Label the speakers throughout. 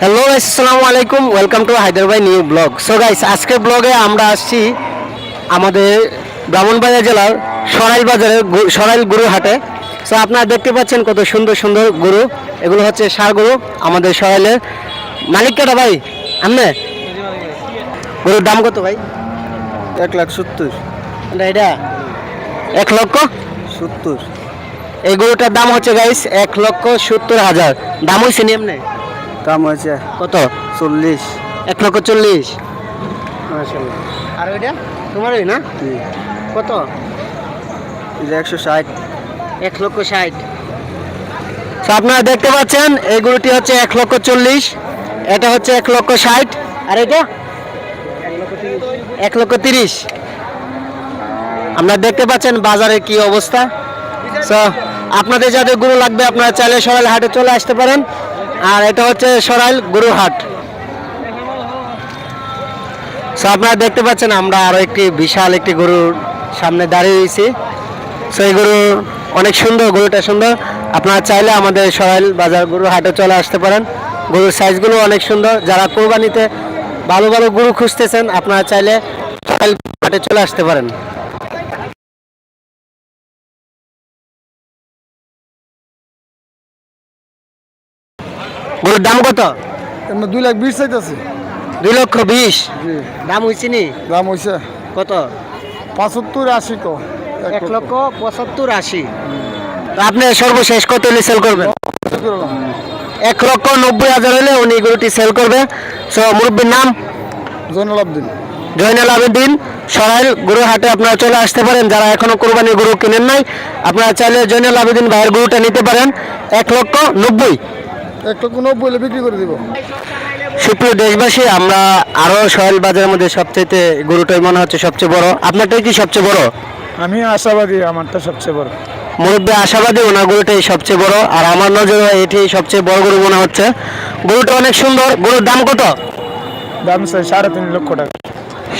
Speaker 1: Hello আসসালামু আলাইকুম welcome to Hyderabad new blog so guys আজকের ব্লগে আমরা আসছি আমাদের ব্রাহ্মণবাজার জেলার সরাইল বাজারের সরাইল গরু হাটে। সো আপনারা দেখতে পাচ্ছেন কত সুন্দর সুন্দর গরু। এগুলো হচ্ছে সার গরু আমাদের সরাইলের মালিক কেটা ভাই? আমনে গরুর দাম কত ভাই?
Speaker 2: এক লাখ সত্তর।
Speaker 1: এটা এটা? এক লক্ষ?
Speaker 2: সত্তর।
Speaker 1: এই গরুটার দাম হচ্ছে গাইস এক লক্ষ সত্তর হাজার। দাম হয়েছে নি এমনি?
Speaker 2: দাম হয়েছে।
Speaker 1: কত?
Speaker 2: চল্লিশ।
Speaker 1: এক লক্ষ চল্লিশ? আর ওইটা? তোমারই না? কত?
Speaker 2: একশো ষাট।
Speaker 1: এক লক্ষ ষাট। তো আপনারা দেখতে পাচ্ছেন এই গরুটি হচ্ছে এক লক্ষ চল্লিশ এটা হচ্ছে এক লক্ষ ষাট আর এটা? এক লক্ষ তিরিশ। আপনারা দেখতে পাচ্ছেন বাজারে কি অবস্থা। তো আপনাদের যাদের গরু লাগবে আপনারা চাইলে সবাই হাটে চলে আসতে পারেন। আর এটা হচ্ছে সরাইল গরু হাট সো আপনারা দেখতে পাচ্ছেন, আমরা আরও একটি বিশাল একটি গরুর সামনে দাঁড়িয়ে রয়েছি। সো এই গরু অনেক সুন্দর, গরুটা সুন্দর। আপনারা চাইলে আমাদের সরাইল বাজার গরু হাটে চলে আসতে পারেন। গরুর সাইজগুলো অনেক সুন্দর। যারা কোরবানিতে ভালো ভালো গরু খুঁজতেছেন, আপনারা চাইলে সরাইল হাটে চলে আসতে পারেন। গরুর দাম কত?
Speaker 2: এমনি দুই লাখ বিশ চাইতেছে।
Speaker 1: দুই লক্ষ বিশ?
Speaker 2: জি।
Speaker 1: দাম হয়েছে নি?
Speaker 2: দাম হয়েছে
Speaker 1: কত?
Speaker 2: পঁচাত্তর আশি তো
Speaker 1: এক লক্ষ। পঁচাত্তর আশি। তো আপনি সর্বশেষ কত হলে সেল করবেন? এক লক্ষ নব্বই হাজার হলে উনি গরুটি সেল করবে। সো মুরব্বীর নাম?
Speaker 2: জয়নাল আবদিন।
Speaker 1: জয়নাল আবেদিন। সরাইল গরু হাটে আপনারা চলে আসতে পারেন। যারা এখনও কোরবানি গরু কিনেন নাই আপনারা চাইলে জয়নাল আবেদিন ভাইয়ের গরুটা নিতে পারেন। এক লক্ষ নব্বই।
Speaker 2: এক লক্ষ নব্বই হলে বিক্রি করে দিব।
Speaker 1: সুপ্রিয় দেশবাসী আমরা আরও সরাইল বাজারের মধ্যে সবচেয়ে গরুটাই মনে হচ্ছে সবচেয়ে বড়। আপনারটাই কি সবচেয়ে বড়?
Speaker 2: আমি আশাবাদী আমারটা সবচেয়ে বড়।
Speaker 1: মুরব্বী আশাবাদী ওনার গরুটাই সবচেয়ে বড়। আর আমার নজরে এটি সবচেয়ে বড় গরু মনে হচ্ছে। গরুটা অনেক সুন্দর। গরুর দাম কত?
Speaker 2: দাম চাই সাড়ে তিন লক্ষ টাকা।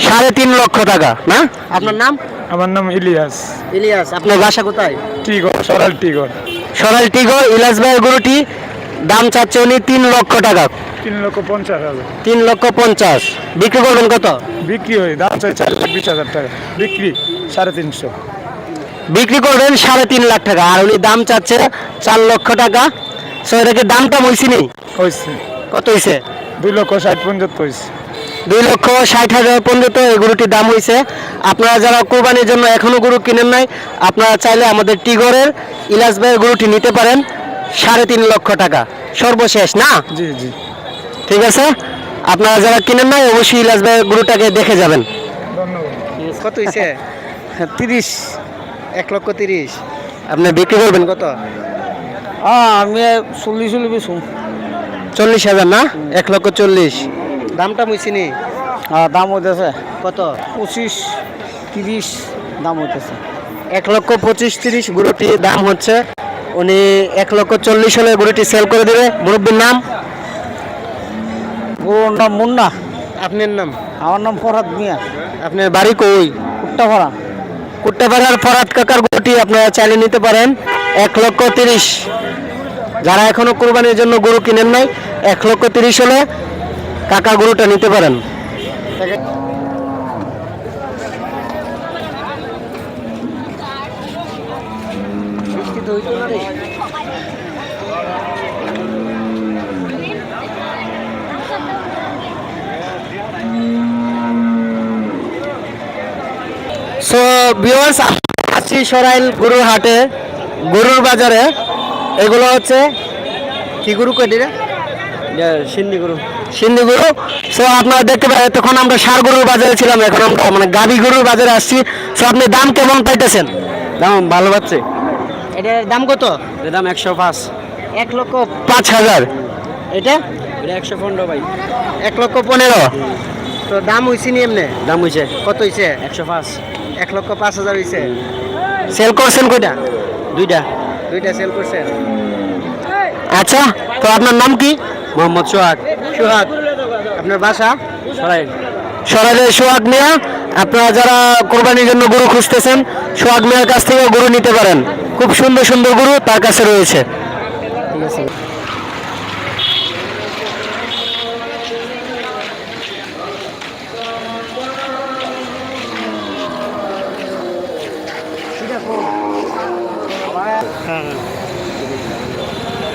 Speaker 1: সাড়ে তিন লক্ষ টাকা না? আপনার নাম?
Speaker 2: আমার নাম ইলিয়াস।
Speaker 1: ইলিয়াস আপনার বাসা কোথায়?
Speaker 2: টিগর সরাল টিগর।
Speaker 1: সরাল টিগো ইলাস ভাইয়ের গরুটি দাম চাচ্ছে উনি তিন লক্ষ টাকা।
Speaker 2: তিন লক্ষ পঞ্চাশ হাজার।
Speaker 1: তিন লক্ষ পঞ্চাশ। বিক্রি করবেন কত?
Speaker 2: বিক্রি হয় দাম চাই চার লাখ বিশ হাজার টাকা। বিক্রি সাড়ে তিনশো।
Speaker 1: বিক্রি করবেন সাড়ে তিন লাখ টাকা। আর উনি দাম চাচ্ছে চার লক্ষ টাকা। সো এটাকে দামটা বলছি নেই?
Speaker 2: হয়েছে
Speaker 1: কত হয়েছে
Speaker 2: দুই লক্ষ ষাট পঞ্চাত্তর হয়েছে
Speaker 1: দুই লক্ষ ষাট হাজার পর্যন্ত এই গরুটির দাম হয়েছে আপনারা যারা কোরবানির জন্য এখনও গরু কিনেন নাই আপনারা চাইলে আমাদের টিগরের ইলাস ভাইয়ের গরুটি নিতে পারেন। সাড়ে তিন লক্ষ টাকা। সর্বশেষ না?
Speaker 2: জি জি।
Speaker 1: ঠিক আছে? আপনারা যারা কিনেন নাই অবশ্যই ইলাস ভাইয়ের গরুটাকে দেখে যাবেন। কত হয়েছে তিরিশ। এক লক্ষ তিরিশ। আপনি বিক্রি করবেন? কত?
Speaker 2: আমি চল্লিশ হলে বেশি
Speaker 1: চল্লিশ হাজার না? এক লক্ষ চল্লিশ। দামটা মুছিনি
Speaker 2: হ্যাঁ দাম হইতেছে।
Speaker 1: কত?
Speaker 2: পঁচিশ তিরিশ দাম হইতেছে।
Speaker 1: এক লক্ষ পঁচিশ তিরিশ গরুটির দাম হচ্ছে উনি এক লক্ষ চল্লিশ হলে গরুটি সেল করে দেবে। মুরব্বীর নাম?
Speaker 2: ওর নাম মুন্না।
Speaker 1: আপনার নাম?
Speaker 2: আমার নাম ফরহাদ মিয়া।
Speaker 1: আপনার বাড়ি কই?
Speaker 2: কুট্টাপাড়া।
Speaker 1: কুট্টাপাড়ার ফরাত কাকার গরুটি আপনারা চাইলে নিতে পারেন। এক লক্ষ তিরিশ। যারা এখনও কোরবানির জন্য গরু কিনেন নাই এক লক্ষ তিরিশ হলে কাকা গরুটা নিতে পারেন। সো ভিউয়ার্স আছি সরাইল গরুর হাটে গরুর বাজারে। এগুলো হচ্ছে কি গরু কয়টি রে
Speaker 2: সিন্দি গরু।
Speaker 1: সিন্ধি গরু। সো আপনারা দেখতে পারেন তখন আমরা সার গরুর বাজারে ছিলাম এখন আমরা মানে গাবি গরুর বাজারে আসছি। সো আপনি দাম কেমন পাইতেছেন?
Speaker 2: দাম ভালো পাচ্ছে।
Speaker 1: এটার দাম কত?
Speaker 2: এর দাম একশো পাঁচ।
Speaker 1: এক লক্ষ পাঁচ হাজার? এটা?
Speaker 2: এটা একশো পনেরো ভাই।
Speaker 1: এক লক্ষ পনেরো? তো দাম হয়েছে নি এমনি?
Speaker 2: দাম হয়েছে
Speaker 1: কত হয়েছে
Speaker 2: একশো পাঁচ।
Speaker 1: এক লক্ষ পাঁচ হাজার হয়েছে সেল করছেন কয়টা?
Speaker 2: দুইটা।
Speaker 1: দুইটা সেল করছেন। আচ্ছা তো আপনার নাম কি?
Speaker 2: মোহাম্মদ সোহাগ।
Speaker 1: সোহাগ। আপনার বাসা?
Speaker 2: সরাই
Speaker 1: সরাইলে সোহাগ মিয়া আপনারা যারা কোরবানির জন্য গরু খুঁজতেছেন সোহাগ মিয়ার কাছ থেকে গরু নিতে পারেন। খুব সুন্দর সুন্দর গরু তার কাছে রয়েছে।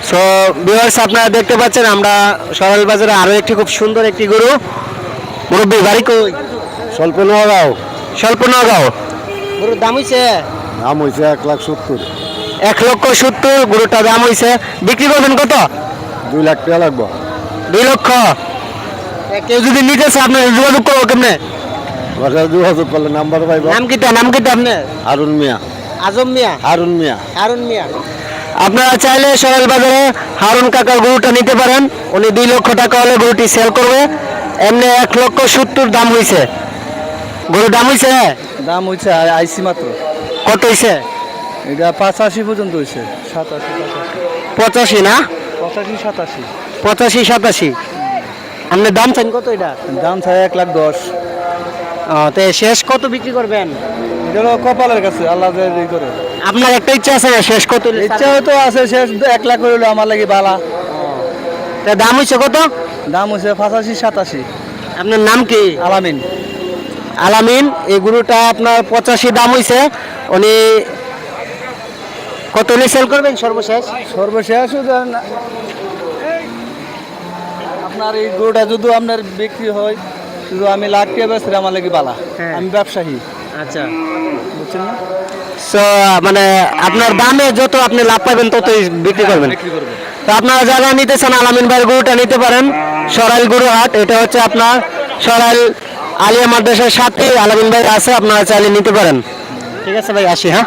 Speaker 1: সো বিভার্স আপনারা দেখতে পাচ্ছেন আমরা সরাল বাজারে আরও একটি খুব সুন্দর একটি গরু। মুরব্বী বাড়ি কই?
Speaker 2: স্বল্প নগাঁও
Speaker 1: স্বল্প নগাঁও গরুর দাম হয়েছে
Speaker 2: দাম হয়েছে এক লাখ সত্তর।
Speaker 1: এক লক্ষ সত্তর গরুটা দাম হইছে। বিক্রি করবেন কত?
Speaker 2: দুই লাখ টাকা লাগবো।
Speaker 1: দুই লক্ষ। কেউ যদি নিতে চায় আপনার যোগাযোগ করব কেমনে?
Speaker 2: বাসায় যোগাযোগ করলে নাম্বার পাইব।
Speaker 1: নাম কিটা নাম কিটা আপনার?
Speaker 2: হারুন মিয়া।
Speaker 1: আজম মিয়া?
Speaker 2: হারুন মিয়া।
Speaker 1: হারুন মিয়া। আপনারা চাইলে সরাইল বাজারে হারুন কাকার গরুটা নিতে পারেন। উনি দুই লক্ষ টাকা হলে গরুটি সেল করবে। এমনি এক লক্ষ সত্তর দাম হইছে। গরুর দাম হইছে?
Speaker 3: দাম হচ্ছে আইসি মাত্র।
Speaker 1: কত হইছে?
Speaker 3: এটা পাঁচাশি পর্যন্ত হয়েছে সাতাশি পঁচাশি
Speaker 1: না?
Speaker 3: পঁচাশি সাতাশি।
Speaker 1: পঁচাশি সাতাশি। আপনি দাম চান কত এটা?
Speaker 3: দাম চাই এক লাখ দশ।
Speaker 1: তো শেষ কত বিক্রি করবেন?
Speaker 3: এটা কপালের কাছে আল্লাহ করে।
Speaker 1: আপনার একটা ইচ্ছা আছে না শেষ কত
Speaker 3: ইচ্ছা হয়তো আছে শেষ এক লাখ হইল আমার লাগে বালা।
Speaker 1: তা দাম হইছে কত?
Speaker 3: দাম হচ্ছে পঁচাশি সাতাশি।
Speaker 1: আপনার নাম কি?
Speaker 3: আলামিন।
Speaker 1: আলামিন এই গরুটা আপনার পঁচাশি দাম হইছে। উনি কত হলে সেল করবেন সর্বশেষ?
Speaker 3: সর্বশেষ আপনার এই গরুটা যদি আপনার বিক্রি হয় শুধু আমি লাখ টাকা বেচলে আমার লাগে বালা।
Speaker 1: হ্যাঁ।
Speaker 3: আমি ব্যবসায়ী।
Speaker 1: আচ্ছা।
Speaker 3: বুঝছেন না?
Speaker 1: সো মানে আপনার দামে যত আপনি লাভ পাবেন ততই বিক্রি করবেন। তো আপনারা যারা নিতে চান আলামিন ভাইয়ের গরুটা নিতে পারেন সরাইল গরু হাট এটা হচ্ছে আপনার সরাইল আলিয়া মাদ্রাসার সাথে আলামিন ভাই আছে, আপনারা চাইলে নিতে পারেন। ঠিক আছে ভাই, আসি হ্যাঁ।